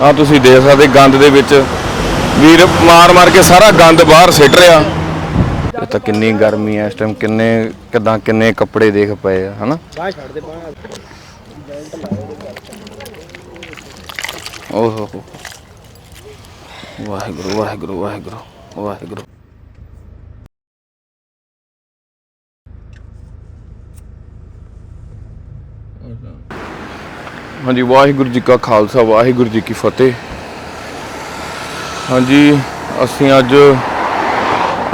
ਆ ਤੁਸੀਂ ਦੇਖ ਸਕਦੇ ਗੰਦ ਦੇ ਵਿੱਚ। ਵੀਰ, ਮਾਰ ਮਾਰ ਕੇ ਸਾਰਾ ਗੰਦ ਬਾਹਰ ਸਿੱਟ ਰਿਹਾ। ਇਹ ਤਾਂ ਕਿੰਨੀ ਗਰਮੀ ਹੈ, ਇਸ ਟਾਈਮ ਕਿੰਨੇ ਕਿਦਾਂ ਕਿੰਨੇ ਕੱਪੜੇ ਦੇਖ ਪਏ ਆ, ਹਨਾ? ਓਹੋ ਹੋ। ਵਾਹਿਗੁਰੂ ਵਾਹਿਗੁਰੂ ਵਾਹਿਗੁਰੂ ਵਾਹਿਗੁਰੂ। ਹਾਂਜੀ ਵਾਹਿਗੁਰੂ ਜੀ ਕਾ ਖਾਲਸਾ ਵਾਹਿਗੁਰੂ ਜੀ ਕੀ ਫਤਿਹ। ਹਾਂਜੀ ਅਸੀਂ ਅੱਜ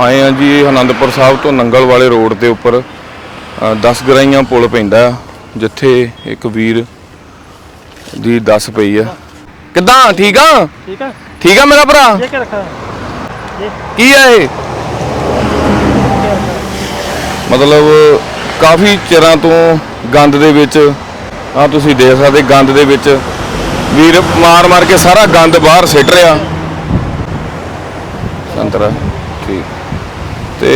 ਆਏ ਹਾਂ ਜੀ ਆਨੰਦਪੁਰ ਸਾਹਿਬ ਤੋਂ ਨੰਗਲ ਵਾਲੇ ਰੋਡ ਦੇ ਉੱਪਰ। 10 ਗਰਾਈਆਂ ਪੁਲ ਪੈਂਦਾ ਆ, ਜਿੱਥੇ ਇੱਕ ਵੀਰ ਦੀ ਦੱਸ ਪਈ ਆ। ਕਿੱਦਾਂ ਠੀਕ ਆ? ਠੀਕ ਹੈ ਠੀਕ ਆ ਮੇਰਾ ਭਰਾ? ਇਹ ਕੀ ਰੱਖਾ। ਕੀ ਆ ਇਹ? ਮਤਲਬ ਕਾਫੀ ਚਿਰਾਂ ਤੋਂ ਗੰਦ ਦੇ ਵਿੱਚ ਆ ਤੁਸੀਂ ਦੇਖ ਸਕਦੇ ਗੰਦ ਦੇ ਵਿੱਚ। ਵੀਰ, ਮਾਰ ਮਾਰ ਕੇ ਸਾਰਾ ਗੰਦ ਬਾਹਰ ਸਿੱਟ ਰਿਹਾ। ਸੰਤਰਾ ਠੀਕ। ਤੇ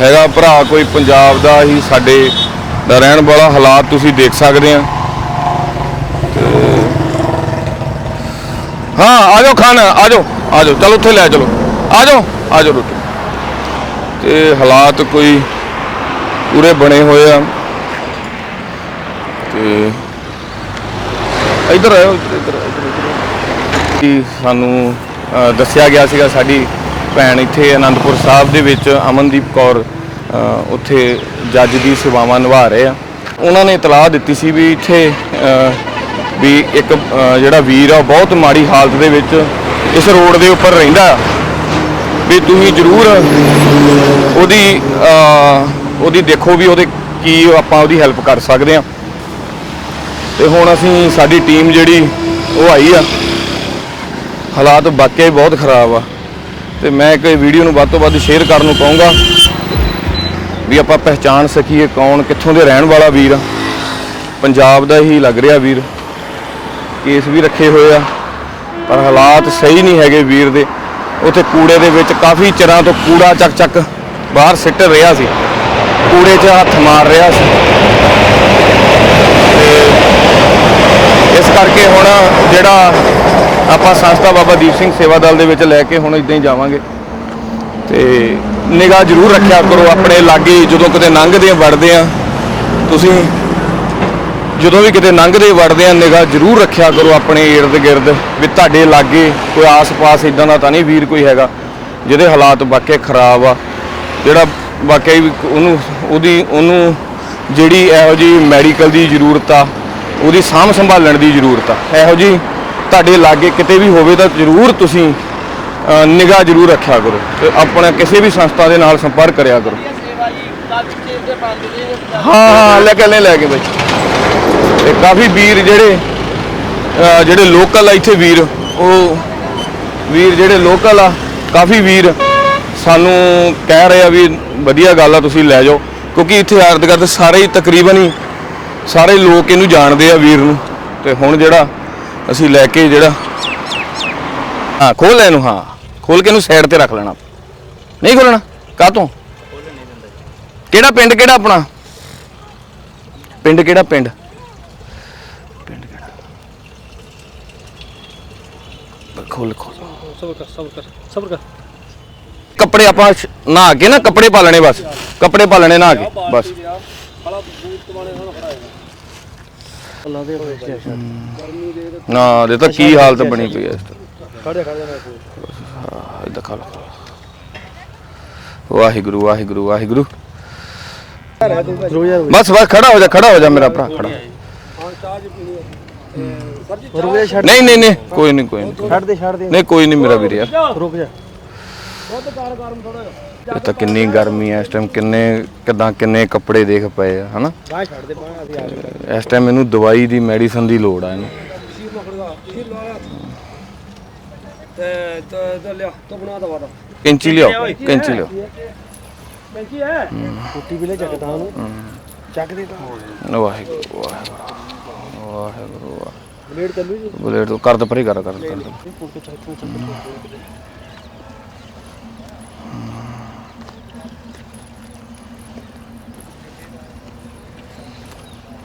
ਹੈਗਾ ਭਰਾ ਕੋਈ ਪੰਜਾਬ ਦਾ ਹੀ, ਸਾਡੇ ਦਾ ਰਹਿਣ ਵਾਲਾ ਹਾਲਾਤ ਤੁਸੀਂ ਦੇਖ ਸਕਦੇ ਆ। ਹਾਂ ਆ ਜਾਓ ਖਾਨ ਆ ਜਾਓ ਆ ਜਾਓ ਚਲੋ ਉੱਥੇ ਲੈ ਚਲੋ। ਆ ਜਾਓ ਆ ਜਾਓ ਰੋਟੀ। ਤੇ ਹਾਲਾਤ ਕੋਈ ਪੂਰੇ ਬਣੇ ਹੋਏ ਆ। ਤੇ ਇੱਧਰ ਆਇਓ ਇੱਧਰ ਇੱਧਰ ਇੱਧਰ, ਕਿ ਸਾਨੂੰ ਅ, ਦੱਸਿਆ ਗਿਆ ਸੀਗਾ ਸਾਡੀ ਭੈਣ ਇੱਥੇ ਅਨੰਦਪੁਰ ਸਾਹਿਬ ਦੇ ਵਿੱਚ ਅਮਨਦੀਪ ਕੌਰ ਅ, ਉੱਥੇ ਜੱਜ ਦੀ ਸੇਵਾਵਾਂ ਨਿਭਾ ਰਹੇ ਆ। ਉਹਨਾਂ ਨੇ ਇਤਲਾਹ ਦਿੱਤੀ ਸੀ ਵੀ ਇੱਥੇ ਅ, ਵੀ ਇੱਕ ਅ, ਜਿਹੜਾ ਵੀਰ ਆ ਉਹ ਬਹੁਤ ਮਾੜੀ ਹਾਲਤ ਦੇ ਵਿੱਚ ਇਸ ਰੋਡ ਦੇ ਉੱਪਰ ਰਹਿੰਦਾ ਆ। ਵੀ ਤੁਸੀਂ ਜ਼ਰੂਰ ਉਹਦੀ ਅ, ਉਹਦੀ ਦੇਖੋ ਵੀ ਉਹਦੇ ਕੀ ਆਪਾਂ ਉਹਦੀ ਹੈਲਪ ਕਰ ਸਕਦੇ ਆ। ਤੇ ਹੁਣ ਅਸੀਂ ਸਾਡੀ ਟੀਮ ਜਿਹੜੀ ਉਹ ਆਈ ਆ। ਹਾਲਾਤ ਵਾਕਿਆ ਹੀ ਬਹੁਤ ਖਰਾਬ ਆ। ਤੇ ਮੈਂ ਇੱਕ ਵੀਡੀਓ ਨੂੰ ਵੱਧ ਤੋਂ ਵੱਧ ਸ਼ੇਅਰ ਕਰਨ ਨੂੰ ਕਹੂੰਗਾ ਵੀ ਆਪਾਂ ਪਹਿਚਾਣ ਸਕੀਏ ਕੌਣ, ਕਿੱਥੋਂ ਦੇ ਰਹਿਣ ਵਾਲਾ ਵੀਰ ਆ। ਪੰਜਾਬ ਦਾ ਹੀ ਲੱਗ ਰਿਹਾ ਵੀਰ। ਕੇਸ ਵੀ ਰੱਖੇ ਹੋਏ ਆ, ਪਰ ਹਾਲਾਤ ਸਹੀ ਨਹੀਂ ਹੈਗੇ ਵੀਰ ਦੇ। ਉੱਥੇ ਕੂੜੇ ਦੇ ਵਿੱਚ ਕਾਫੀ ਚਿਰਾਂ ਤੋਂ ਕੂੜਾ ਚੱਕ ਚੱਕ ਬਾਹਰ ਸਿੱਟ ਰਿਹਾ ਸੀ। ਕੂੜੇ 'ਚ ਹੱਥ ਮਾਰ ਰਿਹਾ ਸੀ। ਇਸ ਕਰਕੇ ਹੁਣ ਜਿਹੜਾ ਆਪਾਂ ਸੰਸਥਾ ਬਾਬਾ ਦੀਪ ਸਿੰਘ ਸੇਵਾ ਦਲ ਦੇ ਵਿੱਚ ਲੈ ਕੇ ਹੁਣ ਇਦਾਂ ਹੀ ਜਾਵਾਂਗੇ। ਤੇ ਨਿਗਾਹ ਜ਼ਰੂਰ ਰੱਖਿਆ ਕਰੋ ਆਪਣੇ ਲਾਗੇ, ਜਦੋਂ ਕਿਤੇ ਲੰਘਦੇ ਆ, ਵੜਦੇ ਆ। ਤੁਸੀਂ ਜਦੋਂ ਵੀ ਕਿਤੇ ਲੰਘਦੇ ਵੜਦੇ ਆ, ਨਿਗਾਹ ਜ਼ਰੂਰ ਰੱਖਿਆ ਕਰੋ ਆਪਣੇ ਇਰਦ ਗਿਰਦ ਵੀ ਤੁਹਾਡੇ ਲਾਗੇ ਕੋਈ ਆਸ-ਪਾਸ ਇਦਾਂ ਦਾ ਤਾਂ ਨਹੀਂ ਵੀਰ ਕੋਈ ਹੈਗਾ, ਜਿਹਦੇ ਹਾਲਾਤ ਵਾਕਿਆ ਖਰਾਬ ਆ। ਜਿਹੜਾ ਵਾਕਿਆ ਉਹਨੂੰ, ਉਹਦੀ, ਉਹਨੂੰ ਜਿਹੜੀ ਇਹੋ ਜੀ ਮੈਡੀਕਲ ਦੀ ਜ਼ਰੂਰਤ ਆ ਉਹਦੀ ਸਾਂਭ ਸੰਭਾਲਣ ਦੀ ਜ਼ਰੂਰਤ ਆ। ਇਹੋ ਜੀ ਤੁਹਾਡੇ ਲਾਗੇ ਕਿਤੇ ਵੀ ਹੋਵੇ ਤਾਂ ਜ਼ਰੂਰ ਤੁਸੀਂ ਨਿਗਾਹ ਜ਼ਰੂਰ ਰੱਖਿਆ ਕਰੋ ਤੇ ਆਪਣਾ ਕਿਸੇ ਵੀ ਸੰਸਥਾ ਦੇ ਨਾਲ ਸੰਪਰਕ ਕਰਿਆ ਕਰੋ। ਹਾਂ ਹਾਂ, ਲੈ ਕੇ ਲੈ ਲੈ ਕੇ ਬਈ। ਤੇ ਕਾਫੀ ਵੀਰ ਜਿਹੜੇ ਜਿਹੜੇ ਲੋਕਲ ਆ ਇੱਥੇ ਵੀਰ, ਉਹ ਵੀਰ ਜਿਹੜੇ ਲੋਕਲ ਆ, ਕਾਫੀ ਵੀਰ ਸਾਨੂੰ ਕਹਿ ਰਹੇ ਆ ਵੀ ਵਧੀਆ ਗੱਲ ਆ, ਤੁਸੀਂ ਲੈ ਜਾਓ। ਕਿਉਂਕਿ ਇੱਥੇ ਆਰਦ ਕਰਦੇ ਸਾਰੇ ਹੀ ਤਕਰੀਬਨ ਹੀ ਸਾਰੇ ਲੋਕ ਇਹਨੂੰ ਜਾਣਦੇ ਆ ਵੀਰ ਨੂੰ ਤੇ ਹੁਣ ਜਿਹੜਾ ਅਸੀਂ ਲੈ ਕੇ ਜਿਹੜਾ ਹਾਂ ਖੋਲ ਲੈ ਇਹਨੂੰ ਹਾਂ। ਖੋਲ ਕੇ ਇਹਨੂੰ ਸਾਈਡ ਤੇ ਰੱਖ ਲੈਣਾ। ਨਹੀਂ ਖੋਲਣਾ ਕਾਹ ਤੋਂ ਕਿਹੜਾ ਪਿੰਡ ਕਿਹੜਾ ਆਪਣਾ? ਪਿੰਡ ਕਿਹੜਾ ਪਿੰਡ? ਪਿੰਡ ਕਿਹੜਾ? ਖੋਲ ਖੋਲ ਸਬਰ ਕਰ ਸਬਰ ਕਰ ਸਬਰ ਕਰ। ਕੱਪੜੇ ਆਪਾਂ ਨਹਾ ਕੇ ਨਾ ਕੱਪੜੇ ਪਾ ਲੈਣੇ ਬਸ। ਕੱਪੜੇ ਪਾ ਲੈਣੇ ਨਹਾ ਕੇ ਬਸ। ਅੱਲਾ ਦੇ ਹੋਏ ਨਾ ਦੇ ਤਾਂ ਕੀ ਹਾਲਤ ਬਣੀ ਪਈ ਐ ਇਸ ਤੋਂ ਖੜੇ ਖੜੇ ਨਾ ਇਦਾਂ ਖਾ ਲਓ ਵਾਹਿਗੁਰੂ ਵਾਹਿਗੁਰੂ ਵਾਹਿਗੁਰੂ। ਜਾ ਬਸ ਬਸ ਖੜਾ ਹੋ ਜਾ ਖੜਾ ਹੋ ਜਾ ਮੇਰਾ ਭਰਾ ਖੜਾ। ਰੁਕ ਜਾ ਛੱਡ। ਨਹੀਂ ਨਹੀਂ ਨਹੀਂ ਕੋਈ ਨਹੀਂ ਕੋਈ ਨਹੀਂ। ਛੱਡ ਦੇ ਛੱਡ ਦੇ। ਨਹੀਂ ਕੋਈ ਨਹੀਂ ਮੇਰਾ ਵੀਰ ਯਾਰ। ਰੁਕ ਜਾ। ਇਹ ਤਾਂ ਕਿੰਨੀ ਗਰਮੀ ਹੈ ਇਸ ਟਾਈਮ ਕਿੰਨੇ ਕਿਦਾਂ ਕਿੰਨੇ ਕੱਪੜੇ ਦੇਖ ਪਏ ਆ ਹਨਾ? ਬਾਹਰ ਛੱਡ ਦੇ ਬਾਹਰ ਇਸ ਟਾਈਮ ਇਹਨੂੰ ਦਵਾਈ ਦੀ ਮੈਡੀਸਨ ਦੀ ਲੋੜ ਆ ਇਹਨੂੰ। ਤੇ ਤੇ ਲਿਆ ਤੋ ਬਣਾ ਦਵਾ ਦਾ। ਕੈਂਚੀ ਲਿਆਓ ਕੈਂਚੀ ਲਿਆਓ। ਬੈਂਕੀ ਹੈ? ਕੁੱਟੀ ਵੀ ਲੈ ਚੱਕਦਾ ਉਹਨੂੰ। ਚੱਕ ਦੇ ਤਾਂ। ਵਾਹਿਗੁਰੂ ਵਾਹਿਗੁਰੂ ਵਾਹਿਗੁਰੂ ਵਾਹਿਗੁਰੂ। ਬਲੇਡ ਚੱਲੂ ਜੀ। ਬੁਲੇਟ ਤੋਂ ਕਰ ਦੇ ਪਰੇ ਕਰ ਕਰ ਕਰ ਦੇ। ਪੁੱਟ ਕੇ ਚੱਕ ਤੂੰ ਚੱਕ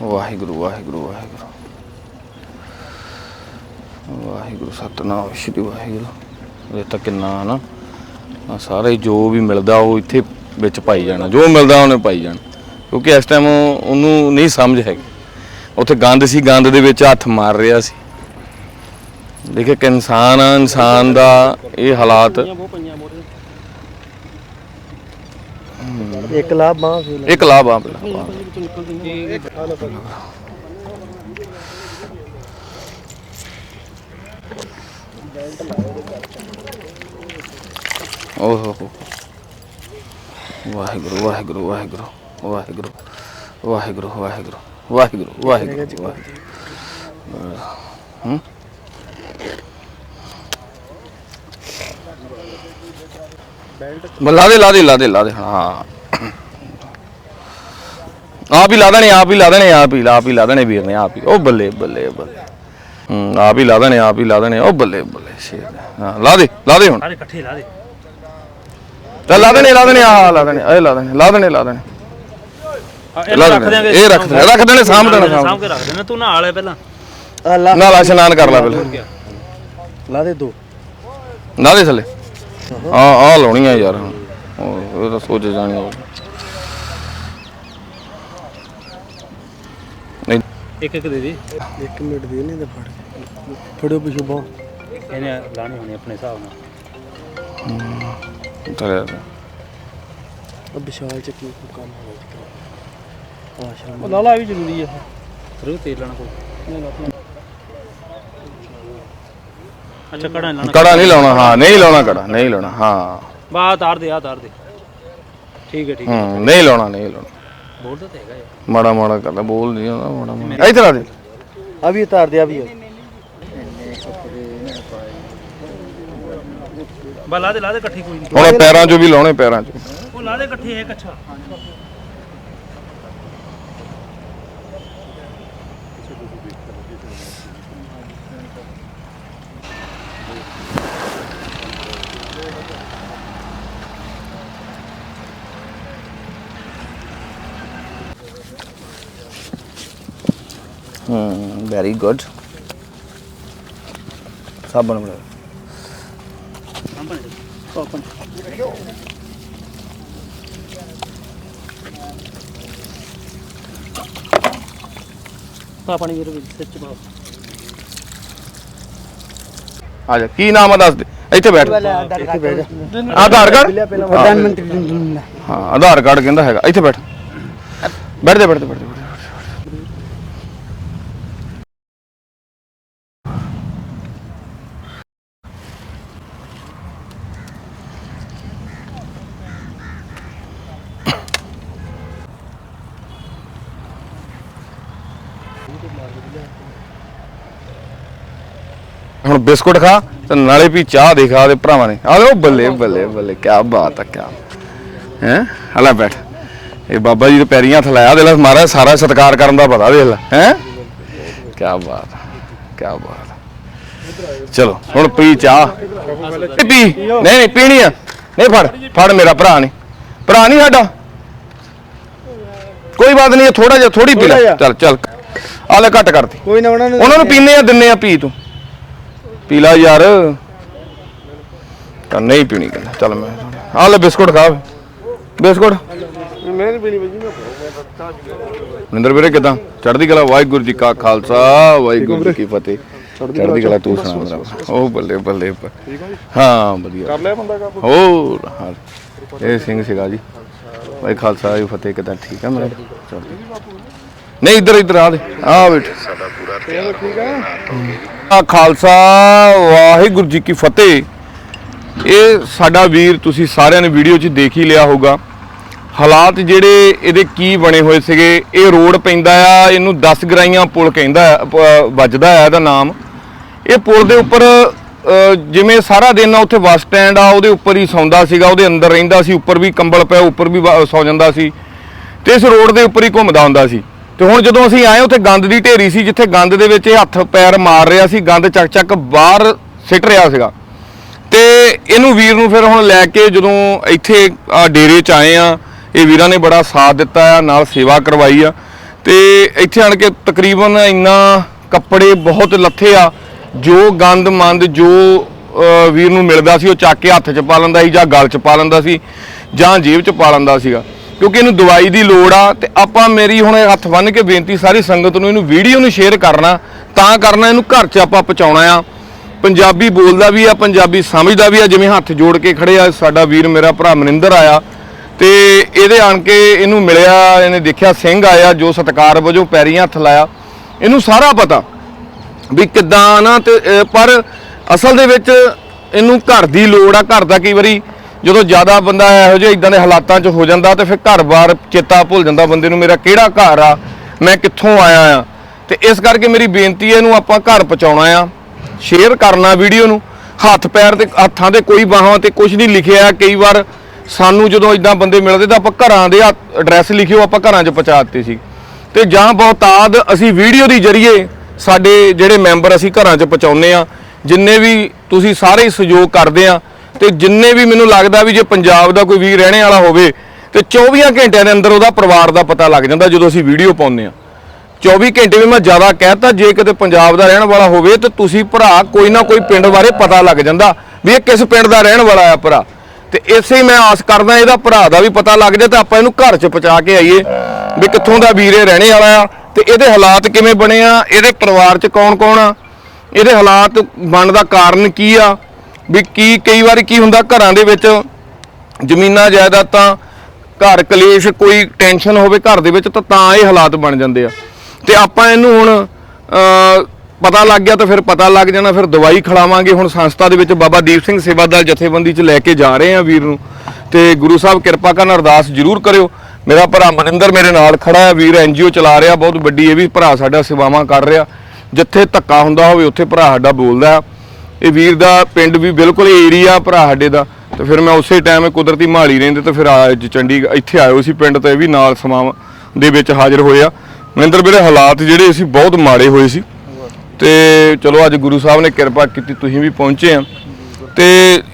ਵਾਹਿਗੁਰੂ ਵਾਹਿਗੁਰੂ ਵਾਹਿਗੁਰੂ। ਵਾਹਿਗੁਰੂ, ਸਤਨਾਮ, ਸ਼੍ਰੀ ਵਾਹਿਗੁਰੂ। ਇਹ ਤਾਂ ਕਿੰਨਾ ਨਾ, ਆਹ ਸਾਰਾ ਹੀ ਜੋ ਵੀ ਮਿਲਦਾ, ਉਹ ਇੱਥੇ ਵਿੱਚ ਪਾਈ ਜਾਣਾ। ਜੋ ਮਿਲਦਾ, ਉਹਨੇ ਪਾਈ ਜਾਣਾ। ਕਿਉਂਕਿ ਇਸ ਟਾਈਮ ਉਹਨੂੰ ਨਹੀਂ ਸਮਝ ਹੈਗੀ। ਉੱਥੇ ਗੰਦ ਸੀ, ਗੰਦ ਦੇ ਵਿੱਚ ਹੱਥ ਮਾਰ ਰਿਹਾ ਸੀ। ਦੇਖੇ ਕਿ ਇਨਸਾਨ ਆ, ਇਨਸਾਨ ਦਾ ਇਹ ਹਾਲਾਤ ਬਹੁਤ ਪਈਆਂ ਮੋਟੇ ਇੱਕ ਲਾਭ ਬਾਹ ਫੇਲ ਇੱਕ ਲਾਭ ਆ ਪਹਿਲਾਂ ਓਹੋ ਹੋ। ਵਾਹਿਗੁਰੂ ਵਾਹਿਗੁਰੂ ਵਾਹਿਗੁਰੂ ਵਾਹਿਗੁਰੂ ਵਾਹਿਗੁਰੂ ਵਾਹਿਗੁਰੂ ਵਾਹਿਗੁਰੂ ਵਾਹਿਗੁਰੂ ਹੂੰ? ਲਾ ਦੇ ਲਾ ਦੇ ਲਾ ਦੇ ਲਾ ਦੇ। ਹਾਂ। ਆਪ ਹੀ ਲਾ ਦੇਣੇ ਆਪ ਹੀ ਲਾ ਦੇਣੇ ਆਪ ਹੀ ਆਪ ਹੀ ਲਾ ਦੇਣੇ ਵੀਰ ਨੇ ਆਪ ਹੀ। ਉਹ ਬੱਲੇ ਬੱਲੇ ਬੱਲੇ। ਹੂੰ ਆਪ ਹੀ ਲਾ ਦੇਣੇ ਆਪ ਹੀ ਲਾ ਦੇਣੇ ਉਹ ਬੱਲੇ ਬੱਲੇ ਸ਼ੇਰ ਹਾਂ ਲਾ ਦੇ ਲਾ ਦੇ ਹੁਣ। ਸਾਰੇ ਇਕੱਠੇ ਲਾ ਦੇ। ਚੱਲ ਲਾ ਦੇਣੇ ਲਾ ਦੇਣੇ ਆ ਲਾ ਦੇਣੇ ਇਹ ਲਾ ਦੇਣੇ ਲਾ ਦੇਣੇ ਲਾ ਦੇਣੇ। ਲਾ ਦੇਣੇ ਇਹ ਰੱਖ ਦੇਣੇ ਰੱਖ ਦੇਣੇ ਸਾਂਭ ਦੇਣਾ ਸਾਂਭ। ਕੇ ਰੱਖ ਦੇਣਾ ਤੂੰ ਨਾਲ ਹੈ ਪਹਿਲਾਂ। ਅੱਲਾ ਨਾਲ ਇਸ਼ਨਾਨ ਕਰ ਲੈ ਪਹਿਲਾਂ। ਲਾ ਦੇ ਦੋ। ਲਾ ਦੇ ਥੱਲੇ। ਆ ਆ ਲਾਉਣੀ ਆ ਯਾਰ ਉਹ ਤਾਂ ਸੋਚ ਜਾਣੀ ਉਹ ਨਹੀਂ ਇੱਕ ਇੱਕ ਦੇ ਦੇ। ਇੱਕ ਮਿੰਟ ਦੇ ਨਹੀਂ ਤੇ ਫੜ। ਫੜੋ ਪਿਛੋ ਬਾਹ। ਇਹਨੇ ਲਾਣੀ ਹੋਣੀ ਆਪਣੇ ਹਿਸਾਬ ਨਾਲ। ਚੱਲ ਉਹ ਵਿਸ਼ਾਲ ਚ ਕੀ ਕੰਮ ਹੋਵੇ ਆਸ਼ਰਮ ਲਾਲਾ ਵੀ ਜ਼ਰੂਰੀ ਆ। ਰੂ ਤੇਲ ਲਾਣਾ ਕੋਈ ਅੱਛਾ ਕੜਾ ਨੀ ਲਾਣਾ ਕੜਾ ਨਹੀਂ ਲਾਉਣਾ ਹਾਂ ਨਹੀਂ ਲਾਉਣਾ ਕੜਾ ਨਹੀਂ ਲਾਉਣਾ ਹਾਂ। ਬਾ ਤਾਰ ਦੇ ਆ ਤਾਰ ਦੇ। ਠੀਕ ਹੈ ਠੀਕ ਹੈ। ਹੂੰ ਨਹੀਂ ਲਾਉਣਾ ਨਹੀਂ ਲਾਉਣਾ। ਬੋਲ ਤਾਂ ਹੈਗਾ ਯਾਰ ਮਾੜਾ ਮਾੜਾ ਕਰਦਾ ਬੋਲ ਨਹੀਂ ਆਉਂਦਾ ਮਾੜਾ ਮਾੜਾ। ਇੱਧਰ ਆ ਦੇ। ਆ ਵੀ ਉਤਾਰ ਦੇ ਆ ਵੀ ਬਾ ਲਾ ਦੇ ਲਾ ਦੇ ਇਕੱਠੀ ਕੋਈ ਨਹੀਂ ਹੁਣ ਪੈਰਾਂ 'ਚੋਂ ਵੀ ਲਾਉਣੇ ਪੈਰਾਂ 'ਚ। ਉਹ ਲਾ ਦੇ ਇਕੱਠੇ ਇੱਕ ਅੱਛਾ ਹੂੰ ਵੈਰੀ ਗੁੱਡ ਸਾਬਣ ਬਣਾ ਕੋਪਨ ਪਾ ਪਾਣੀ ਵਿੱਚ ਸੱਚ ਪਾ ਆ ਜਾ ਕੀ ਨਾਮ ਆ ਦੱਸ ਦੇ। ਇੱਥੇ ਬੈਠ। ਆਧਾਰ ਕਾਰਡ ਪ੍ਰਧਾਨ ਮੰਤਰੀ ਹਾਂ ਆਧਾਰ ਕਾਰਡ ਕਹਿੰਦਾ ਹੈਗਾ। ਇੱਥੇ ਬੈਠ। ਬੈਠ ਦੇ ਬੈਠ ਦੇ ਬੈਠ ਦੇ, ਬੈਠ ਦੇ। ਹੁਣ ਬਿਸਕੁਟ ਖਾ ਤੇ ਨਾਲੇ ਵੀ ਚਾਹ ਦੇਖਾ ਦੇ ਭਰਾਵਾਂ ਨੇ। ਆ ਲੋ ਬੱਲੇ ਬੱਲੇ ਬੱਲੇ ਕੀ ਬਾਤ ਆ ਕੀ ਹੈ? ਹਲਾ ਬੈਠ। ਇਹ ਬਾਬਾ ਜੀ ਦੇ ਪੈਰੀਆਂ ਹੱਥ ਲਾਇਆ ਦੇ ਲੈ ਮਹਾਰਾਜ ਸਾਰਾ ਸਤਿਕਾਰ ਕਰਨ ਦਾ ਪਤਾ ਦੇਖ ਲੈ। ਹੈ? ਕੀ ਬਾਤ ਕੀ ਬਾਤ ਚਲੋ ਹੁਣ ਪੀ ਚਾਹ। ਇਹ ਪੀ। ਨਹੀਂ ਨਹੀਂ ਪੀਣੀ ਆ। ਨਹੀਂ ਫੜ ਫੜ ਮੇਰਾ ਭਰਾ ਨਹੀਂ। ਭਰਾ ਨਹੀਂ ਸਾਡਾ? ਕੋਈ ਬਾਤ ਨਹੀਂ ਥੋੜਾ ਜਿਹਾ ਥੋੜੀ ਪੀ ਲੈ। ਚੱਲ ਚੱਲ। ਆ ਲੈ ਘੱਟ ਕਰਤੀ। ਕੋਈ ਨਾ ਉਹਨਾਂ ਨੂੰ ਉਹਨਾਂ ਨੂੰ ਪੀਨੇ ਆ। ਦਿੰਨੇ ਆ ਪੀ ਤੂੰ। ਪੀ ਲਾ ਯਾਰ। ਤਾਂ ਨਹੀਂ ਪੀਣੀ ਕਹਿੰਦਾ। ਚੱਲ ਮੈਂ ਆ ਲੈ ਬਿਸਕੁਟ ਖਾ। ਬਿਸਕੁਟ। ਮੈਂ ਨਹੀਂ ਪੀਣੀ ਬਜੀ ਨਿੰਦਰ ਵੀਰੇ ਕਿਦਾਂ? ਚੜ੍ਹਦੀ ਕਲਾ ਵਾਹਿਗੁਰੂ ਜੀ ਕਾ ਖਾਲਸਾ ਵਾਹਿਗੁਰੂ ਜੀ ਕੀ ਫਤਿਹ। ਚੜ੍ਹਦੀ ਕਲਾ ਤੂੰ ਸੁਣਾ ਮੇਰਾ। ਉਹ ਬੱਲੇ ਬੱਲੇ ਹਾਂ ਵਧੀਆ। ਕਰ ਲਿਆ ਬੰਦਾ ਹੋਰ ਹਾਂ। ਇਹ ਸਿੰਘ ਸੀਗਾ ਜੀ। ਵਾਹਿ ਖਾਲਸਾ ਜੀ ਫਤਿਹ ਕਿਦਾਂ? ਠੀਕ ਆ ਮੇਰਾ। ਚੜ੍ਹਦੀ ਨਹੀਂ, ਇੱਧਰ ਇੱਧਰ, ਆ ਦੇ। ਆ ਬੈਠ। ਆ ਖਾਲਸਾ, ਵਾਹਿਗੁਰੂ ਜੀ ਕੀ ਫਤਿਹ। ਇਹ ਸਾਡਾ ਵੀਰ ਤੁਸੀਂ ਸਾਰਿਆਂ ਨੇ ਵੀਡੀਓ 'ਚ ਦੇਖ ਹੀ ਲਿਆ ਹੋਊਗਾ। ਹਾਲਾਤ ਜਿਹੜੇ ਇਹਦੇ ਕੀ ਬਣੇ ਹੋਏ ਸੀਗੇ, ਇਹ ਰੋਡ ਪੈਂਦਾ ਆ, ਇਹਨੂੰ 10 ਗਰਾਈਆਂ ਪੁਲ ਕਹਿੰਦਾ ਵੱਜਦਾ ਆ ਇਹਦਾ ਨਾਮ। ਇਹ ਪੁਲ ਦੇ ਉੱਪਰ ਜਿਵੇਂ ਸਾਰਾ ਦਿਨ ਉੱਥੇ ਬੱਸ ਸਟੈਂਡ ਆ, ਉਹਦੇ ਉੱਪਰ ਹੀ ਸੌਂਦਾ ਸੀਗਾ, ਉਹਦੇ ਅੰਦਰ ਰਹਿੰਦਾ ਸੀ, ਉੱਪਰ ਵੀ ਕੰਬਲ ਪਿਆ, ਉੱਪਰ ਵੀ ਵਾ- ਸੌ ਜਾਂਦਾ ਸੀ। ਤੇ ਇਸ ਰੋਡ ਦੇ ਉੱਪਰ ਹੀ ਘੁੰਮਦਾ ਹੁੰਦਾ ਸੀ। ਤੇ ਹੁਣ ਜਦੋਂ ਅਸੀਂ ਆਏ ਉੱਥੇ ਗੰਦ ਦੀ ਢੇਰੀ ਸੀ, ਜਿੱਥੇ ਗੰਦ ਦੇ ਵਿੱਚ ਇਹ ਹੱਥ ਪੈਰ ਮਾਰ ਰਿਹਾ ਸੀ, ਗੰਦ ਚੱਕ ਚੱਕ ਬਾਹਰ ਸਿੱਟ ਰਿਹਾ ਸੀਗਾ। ਤੇ ਇਹਨੂੰ ਵੀਰ ਨੂੰ ਫਿਰ ਹੁਣ ਲੈ ਕੇ ਜਦੋਂ ਇੱਥੇ ਡੇਰੇ 'ਚ ਆਏ ਆ, ਇਹ ਵੀਰਾਂ ਨੇ ਬੜਾ ਸਾਥ ਦਿੱਤਾ ਆ, ਨਾਲ ਸੇਵਾ ਕਰਵਾਈ ਆ। ਤੇ ਇੱਥੇ ਆਣ ਕੇ ਤਕਰੀਬਨ ਇੰਨਾ ਕੱਪੜੇ ਬਹੁਤ ਲੱਥੇ ਆ, ਜੋ ਗੰਦ ਮੰਦ ਜੋ ਵੀਰ ਨੂੰ ਮਿਲਦਾ ਸੀ, ਉਹ ਚੱਕ ਕੇ ਹੱਥ 'ਚ ਪਾ ਲੈਂਦਾ ਸੀ ਜਾਂ ਗਲ 'ਚ ਪਾ ਲੈਂਦਾ ਸੀ ਜਾਂ ਜੇਬ 'ਚ ਪਾ ਲੈਂਦਾ ਸੀਗਾ। ਕਿਉਂਕਿ ਇਹਨੂੰ ਦਵਾਈ ਦੀ ਲੋੜ ਆ ਤੇ ਆਪਾਂ ਮੇਰੀ ਹੁਣ ਹੱਥ ਬੰਨ੍ਹ ਕੇ ਬੇਨਤੀ ਸਾਰੀ ਸੰਗਤ ਨੂੰ ਇਹਨੂੰ ਵੀਡੀਓ ਨੂੰ ਸ਼ੇਅਰ ਕਰਨਾ, ਤਾਂ ਕਰਨਾ ਇਹਨੂੰ ਘਰ 'ਚ ਆਪਾਂ ਪਹੁੰਚਾਉਣਾ ਆ। ਪੰਜਾਬੀ ਬੋਲਦਾ ਵੀ ਆ, ਪੰਜਾਬੀ ਸਮਝਦਾ ਵੀ ਆ, ਜਿਵੇਂ ਹੱਥ ਜੋੜ ਕੇ ਖੜੇ ਆ, ਸਾਡਾ ਵੀਰ ਮੇਰਾ ਭਰਾ ਮਨਿੰਦਰ ਆਇਆ ਤੇ ਇਹਦੇ ਆਣ ਕੇ ਇਹਨੂੰ ਮਿਲਿਆ, ਇਹਨੇ ਦੇਖਿਆ ਸਿੰਘ ਆਇਆ ਜੋ ਸਤਕਾਰ ਵਜੋਂ ਪੈਰੀਂ ਹੱਥ ਲਾਇਆ। ਇਹਨੂੰ ਸਾਰਾ ਪਤਾ ਵੀ ਕਿੱਦਾਂ ਨਾ ਤੇ ਪਰ ਅਸਲ ਦੇ ਵਿੱਚ ਇਹਨੂੰ ਘਰ ਦੀ ਲੋੜ ਆ, ਘਰ ਦਾ ਕਈ ਵਾਰੀ ਜਦੋਂ ਜ਼ਿਆਦਾ ਬੰਦਾ ਇਹੋ ਜਿਹੇ ਇਦਾਂ ਦੇ ਹਾਲਾਤਾਂ 'ਚ ਹੋ ਜਾਂਦਾ ਤੇ ਫਿਰ ਘਰ-ਬਾਰ ਚੇਤਾ ਭੁੱਲ ਜਾਂਦਾ ਬੰਦੇ ਨੂੰ, ਮੇਰਾ ਕਿਹੜਾ ਘਰ ਆ? ਮੈਂ ਕਿੱਥੋਂ ਆਇਆ ਆ? ਤੇ ਇਸ ਕਰਕੇ ਮੇਰੀ ਬੇਨਤੀ ਹੈ ਇਹਨੂੰ ਆਪਾਂ ਘਰ ਪਹੁੰਚਾਉਣਾ ਆ। ਸ਼ੇਅਰ ਕਰਨਾ ਵੀਡੀਓ ਨੂੰ। ਹੱਥ ਪੈਰ ਤੇ, ਹੱਥਾਂ ਤੇ ਕੋਈ ਬਾਹਾਂ ਤੇ ਕੁਝ ਨਹੀਂ ਲਿਖਿਆ ਕਈ ਵਾਰ ਸਾਨੂੰ ਜਦੋਂ ਇਦਾਂ ਬੰਦੇ ਮਿਲਦੇ ਤਾਂ ਆਪਾਂ ਘਰਾਂ ਦੇ ਐਡਰੈਸ ਲਿਖਿਓ, ਆਪਾਂ ਘਰਾਂ 'ਚ ਪਹੁੰਚਾ ਦਿੱਤੇ ਸੀ। ਤੇ ਜਾਂ ਬਹੁਤਾਦ ਅਸੀਂ ਵੀਡੀਓ ਦੀ ਜਰੀਏ ਸਾਡੇ ਜਿਹੜੇ ਮੈਂਬਰ ਅਸੀਂ ਘਰਾਂ 'ਚ ਪਹੁੰਚਾਉਂਦੇ ਆ, ਜਿੰਨੇ ਵੀ ਤੁਸੀਂ ਸਾਰੇ ਸਹਿਯੋਗ ਕਰਦੇ ਆ ਤੇ ਜਿੰਨੇ ਵੀ ਮੈਨੂੰ ਲੱਗਦਾ ਵੀ ਜੇ ਪੰਜਾਬ ਦਾ ਕੋਈ ਵੀਰ ਰਹਿਣੇ ਵਾਲਾ ਹੋਵੇ, ਤੇ 24 ਘੰਟਿਆਂ ਦੇ ਅੰਦਰ ਉਹਦਾ ਪਰਿਵਾਰ ਦਾ ਪਤਾ ਲੱਗ ਜਾਂਦਾ ਜਦੋਂ ਅਸੀਂ ਵੀਡੀਓ ਪਾਉਂਦੇ ਆ 24 ਘੰਟੇ ਵੀ ਮੈਂ ਜ਼ਿਆਦਾ ਕਹਿਤਾ, ਜੇ ਕਿਤੇ ਪੰਜਾਬ ਦਾ ਰਹਿਣ ਵਾਲਾ ਹੋਵੇ, ਤੇ ਤੁਸੀਂ ਭਰਾ ਕੋਈ ਨਾ ਕੋਈ ਪਿੰਡ ਬਾਰੇ ਪਤਾ ਲੱਗ ਜਾਂਦਾ ਵੀ ਇਹ ਕਿਸ ਪਿੰਡ ਦਾ ਰਹਿਣ ਵਾਲਾ ਆ ਭਰਾ। ਤੇ ਇਸੇ ਮੈਂ ਆਸ ਕਰਦਾ ਇਹਦਾ ਭਰਾ ਦਾ ਵੀ ਪਤਾ ਲੱਗ ਜਾਏ ਤਾਂ ਆਪਾਂ ਇਹਨੂੰ ਘਰ 'ਚ ਪਹੁੰਚਾ ਕੇ ਆਈਏ ਵੀ ਕਿੱਥੋਂ ਦਾ ਵੀਰ ਇਹ ਰਹਿਣੇ ਵਾਲਾ ਆ ਤੇ ਇਹਦੇ ਹਾਲਾਤ ਕਿਵੇਂ ਬਣੇ ਆ, ਇਹਦੇ ਪਰਿਵਾਰ 'ਚ ਕੌਣ-ਕੌਣ ਆ, ਇਹਦੇ ਹਾਲਾਤ ਬਣਨ ਦਾ ਕਾਰਨ ਕੀ ਆ ਵੀ ਕੀ, ਕਈ ਵਾਰੀ ਕੀ ਹੁੰਦਾ, ਘਰਾਂ ਦੇ ਵਿੱਚ ਜ਼ਮੀਨਾਂ, ਜਾਇਦਾਦਾਂ, ਘਰ ਕਲੇਸ਼, ਕੋਈ ਟੈਨਸ਼ਨ ਹੋਵੇ ਘਰ ਦੇ ਵਿੱਚ, ਤਾਂ ਤਾਂ ਇਹ ਹਾਲਾਤ ਬਣ ਜਾਂਦੇ ਆ। ਤੇ ਆਪਾਂ ਇਹਨੂੰ ਹੁਣ ਪਤਾ ਲੱਗ ਗਿਆ ਤਾਂ ਫਿਰ ਪਤਾ ਲੱਗ ਜਾਣਾ, ਫਿਰ ਦਵਾਈ ਖਿਲਾਵਾਂਗੇ। ਹੁਣ ਸੰਸਥਾ ਦੇ ਵਿੱਚ ਬਾਬਾ ਦੀਪ ਸਿੰਘ ਸੇਵਾਦਾਰ ਜਥੇਬੰਦੀ ਚ ਲੈ ਕੇ ਜਾ ਰਹੇ ਆ ਵੀਰ ਨੂੰ। ਤੇ ਗੁਰੂ ਸਾਹਿਬ ਕਿਰਪਾ ਕਰਨ, ਅਰਦਾਸ ਜ਼ਰੂਰ ਕਰਿਓ। ਮੇਰਾ ਭਰਾ ਮਨਿੰਦਰ ਮੇਰੇ ਨਾਲ ਖੜਾ ਹੈ ਵੀਰ ਐਨਜੀਓ ਚਲਾ ਰਿਹਾ, ਬਹੁਤ ਵੱਡੀ ਇਹ ਵੀ ਭਰਾ ਸਾਡਾ ਸੇਵਾਵਾਂ ਕਰ ਰਿਹਾ। ਜਿੱਥੇ ਧੱਕਾ ਹੁੰਦਾ ਹੋਵੇ, ਉੱਥੇ ਭਰਾ ਸਾਡਾ ਬੋਲਦਾ ਹੈ। ਇਹ ਵੀਰ ਦਾ ਪਿੰਡ ਵੀ ਬਿਲਕੁਲ ਏਰੀਆ ਭਰਾ ਸਾਡੇ ਦਾ ਤੇ ਫਿਰ ਮੈਂ ਉਸੇ ਟਾਈਮ ਕੁਦਰਤੀ ਮਾਲੀ ਰਹਿੰਦੇ ਤੇ ਫਿਰ ਆ ਅੱਜ ਚੰਡੀਗੜ੍ਹ ਇੱਥੇ ਆਇਓ ਸੀ ਪਿੰਡ ਤੇ ਵੀ ਨਾਲ ਸਮਾਂ ਦੇ ਵਿੱਚ ਹਾਜ਼ਰ ਹੋਏ ਆ। ਮਨਿੰਦਰ ਵੀਰੇ ਹਾਲਾਤ ਜਿਹੜੇ ਸੀ ਬਹੁਤ ਮਾੜੇ ਹੋਏ ਸੀ। ਤੇ ਚਲੋ ਅੱਜ ਗੁਰੂ ਸਾਹਿਬ ਨੇ ਕਿਰਪਾ ਕੀਤੀ ਤੁਸੀਂ ਵੀ ਪਹੁੰਚੇ ਆ। ਤੇ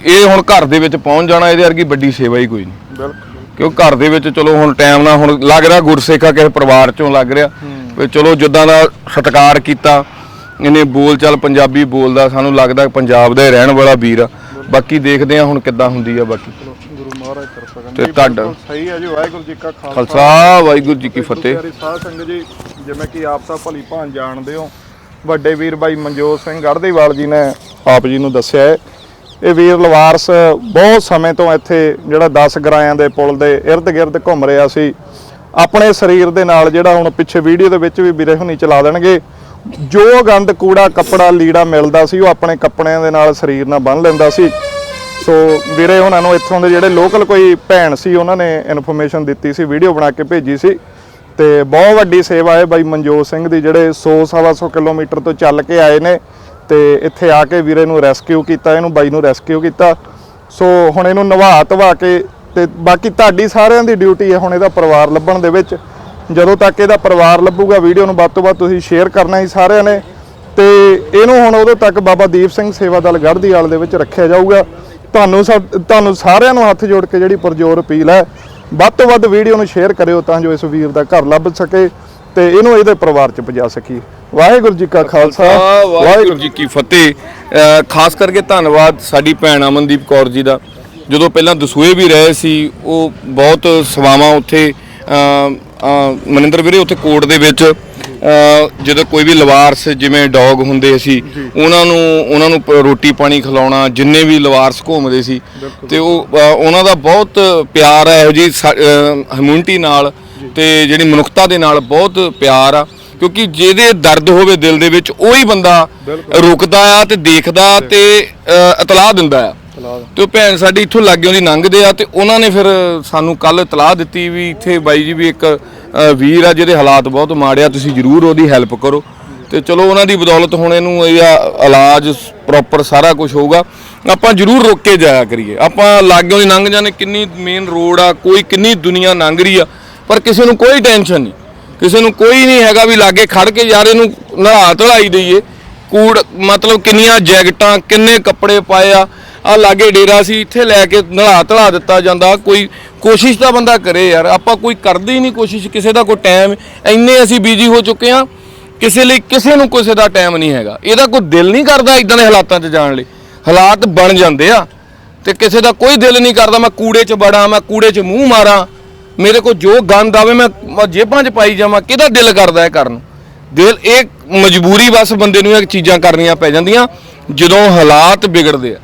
ਇਹ ਹੁਣ ਘਰ ਦੇ ਵਿੱਚ ਪਹੁੰਚ ਜਾਣਾ ਇਹਦੇ ਵਰਗੀ ਵੱਡੀ ਸੇਵਾ ਹੀ ਕੋਈ ਨਹੀਂ। ਬਿਲਕੁਲ। ਕਿਉਂ ਘਰ ਦੇ ਵਿੱਚ ਚਲੋ ਹੁਣ ਟਾਈਮ ਨਾਲ ਹੁਣ ਲੱਗ ਰਿਹਾ ਗੁਰਸੇਖਾ ਕਿਸੇ ਪਰਿਵਾਰ ਚੋਂ ਲੱਗ ਰਿਹਾ। ਵੀ ਚਲੋ ਜਿੱਦਾਂ ਦਾ ਸਤਿਕਾਰ ਕੀਤਾ ਇਹਨੇ ਬੋਲ ਚਾਲ ਪੰਜਾਬੀ ਬੋਲਦਾ ਸਾਨੂੰ ਲੱਗਦਾ ਪੰਜਾਬ ਦਾ ਹੀ ਰਹਿਣ ਵਾਲਾ ਵੀਰ ਆ। ਬਾਕੀ ਦੇਖਦੇ ਆ ਹੁਣ ਕਿੱਦਾਂ ਹੁੰਦੀ ਆ ਬਾਕੀ। ਗੁਰੂ ਮਹਾਰਾਜ ਕਿਰਪਾ ਕਰਨ। ਤੇ ਤੁਹਾਡਾ- ਸਹੀ ਹੈ ਜੀ ਵਾਹਿਗੁਰੂ ਜੀ ਕਾ ਖਾਲਸਾ। ਖਾਲਸਾ ਵਾਹਿਗੁਰੂ ਜੀ ਕੀ ਫਤਿਹ। ਪਿਆਰੀ ਸਾਧ ਸੰਗਤ ਜੀ ਜਿਵੇਂ ਕਿ ਆਪ ਸਭ ਭਲੀ ਭਾਂ ਜਾਣਦੇ ਹੋ ਵੱਡੇ ਵੀਰ ਬਾਈ ਮਨਜੋਤ ਸਿੰਘ ਗੜ੍ਹਦੀਵਾਲ ਜੀ ਨੇ ਆਪ ਜੀ ਨੂੰ ਦੱਸਿਆ ਹੈ। ਇਹ ਵੀਰ ਲਵਾਰਸ ਬਹੁਤ ਸਮੇਂ ਤੋਂ ਇੱਥੇ ਜਿਹੜਾ 10 ਗਰਾਇਆਂ ਦੇ ਪੁਲ ਦੇ ird-gird ਘੁੰਮ ਰਿਹਾ ਸੀ। ਆਪਣੇ ਸਰੀਰ ਦੇ ਨਾਲ ਜਿਹੜਾ ਹੁਣ ਪਿੱਛੇ ਵੀਡੀਓ ਦੇ ਵਿੱਚ ਵੀ ਵੀਰੇ ਹੁਣੀ ਚਲਾ ਦੇਣਗੇ। ਜੋ ਗੰਦ, ਕੂੜਾ, ਕੱਪੜਾ, ਲੀੜਾ ਮਿਲਦਾ ਸੀ, ਉਹ ਆਪਣੇ ਕੱਪੜਿਆਂ ਦੇ ਨਾਲ ਸਰੀਰ ਨਾਲ ਬੰਨ ਲੈਂਦਾ ਸੀ। ਸੋ ਵੀਰੇ ਉਹਨਾਂ ਨੂੰ ਇੱਥੋਂ ਦੇ ਜਿਹੜੇ ਲੋਕਲ ਕੋਈ ਭੈਣ ਸੀ, ਉਹਨਾਂ ਨੇ ਇਨਫੋਰਮੇਸ਼ਨ ਦਿੱਤੀ ਸੀ ਵੀਡੀਓ ਬਣਾ ਕੇ ਭੇਜੀ ਸੀ। ਤੇ ਬਹੁਤ ਵੱਡੀ ਸੇਵਾ ਹੈ ਬਾਈ ਮਨਜੋਤ ਸਿੰਘ ਦੀ, ਜਿਹੜੇ 100 ਸਵਾ ਸੌ ਕਿਲੋਮੀਟਰ ਤੋਂ ਚੱਲ ਕੇ ਆਏ ਨੇ। ਤੇ ਇੱਥੇ ਆ ਕੇ ਵੀਰੇ ਨੂੰ ਰੈਸਕਿਊ ਕੀਤਾ, ਇਹਨੂੰ ਬਾਈ ਨੂੰ ਰੈਸਕਿਊ ਕੀਤਾ। ਸੋ ਹੁਣ ਇਹਨੂੰ ਨਵਾ ਧਵਾ ਕੇ ਤੇ ਬਾਕੀ ਤੁਹਾਡੀ ਸਾਰਿਆਂ ਦੀ ਡਿਊਟੀ ਹੈ ਹੁਣ ਇਹਦਾ ਪਰਿਵਾਰ ਲੱਭਣ ਦੇ ਵਿੱਚ। ਜਦੋਂ ਤੱਕ ਇਹਦਾ ਪਰਿਵਾਰ ਲੱਭੂਗਾ ਵੀਡੀਓ ਨੂੰ ਵੱਧ ਤੋਂ ਵੱਧ ਤੁਸੀਂ ਸ਼ੇਅਰ ਕਰਨਾ ਹੀ ਸਾਰਿਆਂ ਨੇ। ਤੇ ਇਹਨੂੰ ਹੁਣ ਉਦੋਂ ਤੱਕ ਬਾਬਾ ਦੀਪ ਸਿੰਘ ਸੇਵਾ ਦਲ ਗੜ੍ਹਦੀਵਾਲ ਦੇ ਵਿੱਚ ਰੱਖਿਆ ਜਾਊਗਾ। ਤੁਹਾਨੂੰ ਤੁਹਾਨੂੰ ਸਾਰਿਆਂ ਨੂੰ ਹੱਥ ਜੋੜ ਕੇ ਜਿਹੜੀ ਪੁਰਜੋਰ ਅਪੀਲ ਹੈ ਵੱਧ ਤੋਂ ਵੱਧ ਵੀਡੀਓ ਨੂੰ ਸ਼ੇਅਰ ਕਰਿਓ ਤਾਂ ਜੋ ਇਸ ਵੀਰ ਦਾ ਘਰ ਲੱਭ ਸਕੇ ਤੇ ਇਹਨੂੰ ਇਹਦੇ ਪਰਿਵਾਰ 'ਚ ਪਹੁੰਚਾ ਸਕੀਏ ਵਾਹਿਗੁਰੂ ਜੀ ਕਾ ਖਾਲਸਾ ਵਾਹਿਗੁਰੂ ਜੀ ਕੀ ਫਤਿਹ। ਖਾਸ ਕਰਕੇ ਧੰਨਵਾਦ ਸਾਡੀ ਭੈਣ ਅਮਨਦੀਪ ਕੌਰ ਜੀ ਦਾ। ਜਦੋਂ ਪਹਿਲਾਂ ਦਸੂਏ ਵੀ ਰਹੇ ਸੀ ਉਹ ਬਹੁਤ ਸੇਵਾਵਾਂ ਉੱਥੇ ਮਨਿੰਦਰ ਵੀਰੇ ਉੱਥੇ ਕੋਰਟ ਦੇ ਵਿੱਚ ਜਦੋਂ ਕੋਈ ਵੀ ਲਵਾਰਸ ਜਿਵੇਂ ਡੌਗ ਹੁੰਦੇ ਸੀ ਉਹਨਾਂ ਨੂੰ ਉਹਨਾਂ ਨੂੰ ਰੋਟੀ ਪਾਣੀ ਖਿਲਾਉਣਾ ਜਿੰਨੇ ਵੀ ਲਵਾਰਸ ਘੁੰਮਦੇ ਸੀ ਤੇ ਉਹ ਉਹਨਾਂ ਦਾ ਬਹੁਤ ਪਿਆਰ ਹੈ ਇਹੋ ਜੀ ਹਮਿਊਨਿਟੀ ਨਾਲ ਤੇ ਜਿਹੜੀ ਮਨੁੱਖਤਾ ਦੇ ਨਾਲ ਬਹੁਤ ਪਿਆਰ ਆ ਕਿਉਂਕਿ ਜਿਹਦੇ ਦਰਦ ਹੋਵੇ ਦਿਲ ਦੇ ਵਿੱਚ ਉਹੀ ਬੰਦਾ ਰੁਕਦਾ ਆ ਤੇ ਦੇਖਦਾ ਤੇ ਇਤਲਾਹ ਦਿੰਦਾ ਆ। ਤੇ ਉਹ ਭੈਣ ਸਾਡੀ ਇੱਥੋਂ ਲੱਗੇ ਉਹਦੀ ਲੰਘਦੇ ਆ ਤੇ ਉਹਨਾਂ ਨੇ ਫਿਰ ਸਾਨੂੰ ਕੱਲ ਤਲਾਹ ਦਿੱਤੀ ਵੀ ਇੱਥੇ ਬਾਈ ਜੀ ਵੀ ਇੱਕ ਵੀਰ ਆ ਜਿਹਦੇ ਹਾਲਾਤ ਬਹੁਤ ਮਾੜੇ ਆ, ਤੁਸੀਂ ਜਰੂਰ ਉਹਦੀ ਹੈਲਪ ਕਰੋ। ਤੇ ਚਲੋ ਉਹਨਾਂ ਦੀ ਬਦੌਲਤ ਹੁਣ ਇਹਨੂੰ ਇਹਦਾ ਇਲਾਜ ਪ੍ਰੋਪਰ ਸਾਰਾ ਕੁਝ ਹੋਊਗਾ। ਆਪਾਂ ਜਰੂਰ ਰੋਕ ਕੇ ਜਾਇਆ ਕਰੀਏ। ਆਪਾਂ ਲਾਗਿਓਂ ਦੀ ਲੰਘ ਜਾਂਦੇ, ਕਿੰਨੀ ਮੇਨ ਰੋਡ ਆ, ਕੋਈ ਕਿੰਨੀ ਦੁਨੀਆ ਲੰਘ ਰਹੀ ਆ, ਪਰ ਕਿਸੇ ਨੂੰ ਕੋਈ ਟੈਨਸ਼ਨ ਨਹੀਂ। ਕਿਸੇ ਨੂੰ ਕੋਈ ਨਹੀਂ ਹੈਗਾ ਵੀ ਲਾਗੇ ਖੜ ਕੇ ਯਾਰ ਇਹਨੂੰ ਨਹਾ ਧੜਾਈ ਦਈਏ। ਕੂੜ, ਮਤਲਬ ਕਿੰਨੀਆਂ ਜੈਕਟਾਂ, ਕਿੰਨੇ ਕੱਪੜੇ ਪਾਏ ਆ ਆ ਲਾਗੇ ਡੇਰਾ ਸੀ, ਇੱਥੇ ਲੈ ਕੇ ਨਹਾ ਧਲਾ ਦਿੱਤਾ ਜਾਂਦਾ, ਕੋਈ ਕੋਸ਼ਿਸ਼ ਤਾਂ ਬੰਦਾ ਕਰੇ ਯਾਰ, ਆਪਾਂ ਕੋਈ ਕਰਦੇ ਹੀ ਨਹੀਂ ਕੋਸ਼ਿਸ਼, ਕਿਸੇ ਦਾ ਕੋਈ ਟਾਈਮ ਇੰਨੇ ਅਸੀਂ ਬਿਜ਼ੀ ਹੋ ਚੁੱਕੇ ਆ ਕਿਸੇ ਲਈ ਕਿਸੇ ਨੂੰ ਕਿਸੇ ਦਾ ਟਾਈਮ ਨਹੀਂ ਹੈਗਾ। ਇਹਦਾ ਕੋਈ ਦਿਲ ਨਹੀਂ ਕਰਦਾ ਇਦਾਂ ਦੇ ਹਾਲਾਤਾਂ 'ਚ ਜਾਣ ਲਈ। ਹਾਲਾਤ ਬਣ ਜਾਂਦੇ ਆ, ਤੇ ਕਿਸੇ ਦਾ ਕੋਈ ਦਿਲ ਨਹੀਂ ਕਰਦਾ, ਮੈਂ ਕੂੜੇ 'ਚ ਵੜਾਂ, ਮੈਂ ਕੂੜੇ 'ਚ ਮੂੰਹ ਮਾਰਾਂ, ਮੇਰੇ ਕੋਲ ਜੋ ਗੰਦ ਆਵੇ ਮੈਂ ਜੇਬਾਂ 'ਚ ਪਾਈ ਜਾਵਾਂ, ਕਿਹਦਾ ਦਿਲ ਕਰਦਾ ਇਹ ਕਰਨ? ਨੂੰ ਦਿਲ, ਇਹ ਮਜਬੂਰੀ ਬਸ ਬੰਦੇ ਨੂੰ ਇਹ ਚੀਜ਼ਾਂ ਕਰਨੀਆਂ ਪੈ ਜਾਂਦੀਆਂ, ਜਦੋਂ ਹਾਲਾਤ ਵਿਗੜਦੇ ਆ।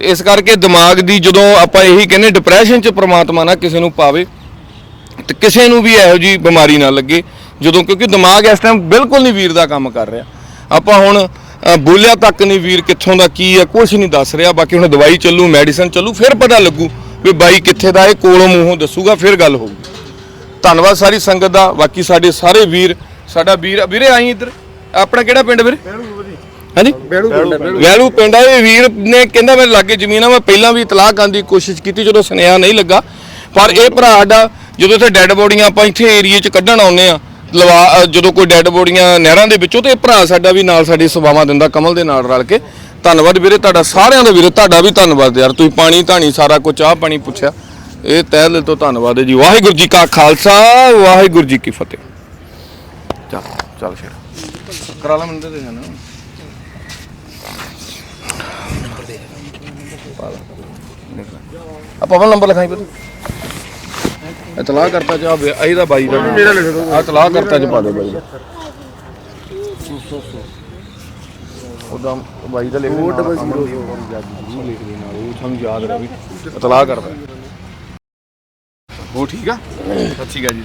ਤੇ ਇਸ ਕਰਕੇ ਦਿਮਾਗ ਦੀ ਜਦੋਂ ਆਪਾਂ ਇਹੀ ਕਹਿੰਦੇ ਡਿਪਰੈਸ਼ਨ 'ਚ ਪ੍ਰਮਾਤਮਾ ਨਾ ਕਿਸੇ ਨੂੰ ਪਾਵੇ ਤੇ ਕਿਸੇ ਨੂੰ ਵੀ ਇਹੋ ਜੀ ਬਿਮਾਰੀ ਨਾ ਲੱਗੇ, ਜਦੋਂ ਕਿਉਂਕਿ ਦਿਮਾਗ ਇਸ ਟਾਈਮ ਬਿਲਕੁਲ ਨਹੀਂ ਵੀਰ ਦਾ ਕੰਮ ਕਰ ਰਿਹਾ। ਆਪਾਂ ਹੁਣ ਬੋਲਿਆ ਤੱਕ ਨਹੀਂ ਵੀਰ ਕਿੱਥੋਂ ਦਾ ਕੀ ਹੈ ਕੁਝ ਨਹੀਂ ਦੱਸ ਰਿਹਾ, ਬਾਕੀ ਹੁਣ ਦਵਾਈ ਚੱਲੂ ਮੈਡੀਸਨ ਚੱਲੂ, ਫਿਰ ਪਤਾ ਲੱਗੂ ਵੀ ਬਾਈ ਕਿੱਥੇ ਦਾ ਇਹ ਕੋਲੋਂ ਮੂੰਹੋਂ ਦੱਸੂਗਾ, ਫਿਰ ਗੱਲ ਹੋਊਗੀ। ਧੰਨਵਾਦ ਸਾਰੀ ਸੰਗਤ ਦਾ, ਬਾਕੀ ਸਾਡੇ ਸਾਰੇ ਵੀਰ, ਸਾਡਾ ਵੀਰ, ਵੀਰੇ ਆਈ ਇੱਧਰ? ਆਪਣਾ ਕਿਹੜਾ ਪਿੰਡ ਵੀਰੇ? ਹਾਂਜੀ? ਵੈਲੂ ਪਿੰਡ ਆ ਇਹ ਵੀਰ ਨੇ ਕਹਿੰਦਾ ਮੇਰੇ ਲਾਗੇ ਜ਼ਮੀਨ ਆ ਮੈਂ ਪਹਿਲਾਂ ਵੀ ਇਤਲਾਹ ਕਰਨ ਦੀ ਕੋਸ਼ਿਸ਼ ਕੀਤੀ ਜਦੋਂ ਸੁਨੇਹਾ ਨਹੀਂ ਲੱਗਾ। ਪਰ ਇਹ ਭਰਾ ਸਾਡਾ ਜਦੋਂ ਇੱਥੇ ਡੈੱਡ ਬੋਡੀਆਂ ਆਪਾਂ ਇੱਥੇ ਏਰੀਏ 'ਚ ਕੱਢਣ ਆਉਂਦੇ ਆ ਲਵਾ ਜਦੋਂ ਕੋਈ ਡੈੱਡ ਬੋਡੀਆਂ ਨਹਿਰਾਂ ਦੇ ਵਿੱਚੋਂ ਤੇ ਇਹ ਭਰਾ ਸਾਡਾ ਵੀ ਨਾਲ ਸਾਡੀ ਸੇਵਾਵਾਂ ਦਿੰਦਾ ਕਮਲ ਦੇ ਨਾਲ ਰਲ ਕੇ। ਧੰਨਵਾਦ ਵੀਰੇ ਤੁਹਾਡਾ ਸਾਰਿਆਂ ਦਾ ਵੀਰੇ ਤੁਹਾਡਾ ਵੀ ਧੰਨਵਾਦ ਯਾਰ ਤੁਸੀਂ ਪਾਣੀ ਧਾਣੀ ਸਾਰਾ ਕੁਝ ਚਾਹ ਪਾਣੀ ਪੁੱਛਿਆ। ਇਹ ਤਹਿ ਦਿਲ ਤੋਂ ਧੰਨਵਾਦ ਹੈ ਜੀ। ਵਾਹਿਗੁਰੂ ਜੀ ਕਾ ਖਾਲਸਾ ਵਾਹਿਗੁਰੂ ਜੀ ਕੀ ਫਤਿਹ। ਚੱਲ ਚੱਲ ਸ਼ੇਰ ਕਰਾ ਲਾ ਮੰਦਰ ਦੇ ਜਾਣਾ। ਆ ਪਵਨ ਨੰਬਰ ਲਿਖਾਈ ਪੁੱਤ ਇਤਲਾਹ ਕਰਤਾ ਚ ਆ ਇਹਦਾ ਬਾਈ ਦਾ ਮੇਰਾ ਲਿਖ ਦੋ ਆ ਇਤਲਾਹ ਕਰਤਾ ਚ ਪਾ ਦੇ ਬਾਈ। ਉਹਦਾ ਬਾਈ ਦਾ ਲਿਖ ਦੇ ਲਿਖ ਦੇ ਨਾਲ ਉਹ ਤੁਹਾਨੂੰ ਯਾਦ ਰਹੇ ਇਤਲਾਹ ਕਰਦਾ ਉਹ ਠੀਕ ਆ? ਸ਼੍ਰੀ ਅਕਾਲ ਜੀ।